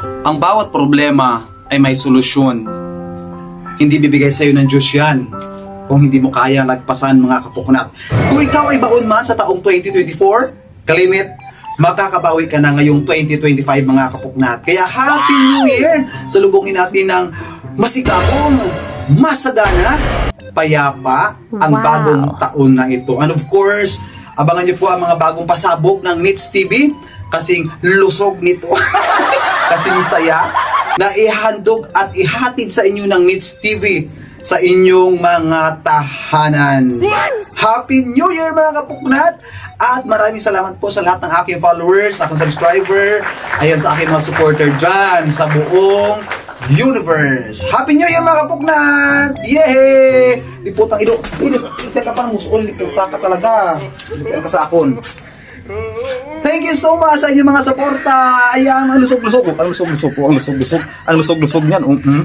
Ang bawat problema ay may solusyon. Hindi bibigay sa'yo ng Diyos yan kung hindi mo kaya lagpasan mga kapuknat. Kung ikaw ay baon man sa taong 2024, kalimit, makakabawi ka na ngayong 2025 mga kapuknat. Kaya Happy New Year! Salubungin natin ng masikapong, masagana, payapa ang Wow. bagong taon na ito. And of course, abangan niyo po ang mga bagong pasabog ng Nits TV kasing lusog nito. kasing saya na ihandog at ihatid sa inyo ng Nits TV sa inyong mga tahanan. Happy New Year mga kapuknat! At maraming salamat po sa lahat ng aking followers, aking subscriber, ayan sa aking mga supporter dyan sa buong universe. Happy New Year mga kapuknat! Yay! Liputang ido. Ido, teka pa ng musul. Liputa ka talaga. Liputan ka sa akon. Thank you so much sa inyong mga suporta. Ayan, ang lusog-lusog. Ang lusog-lusog po. Ang lusog-lusog. Ang lusog-lusog niyan. Mm-mm.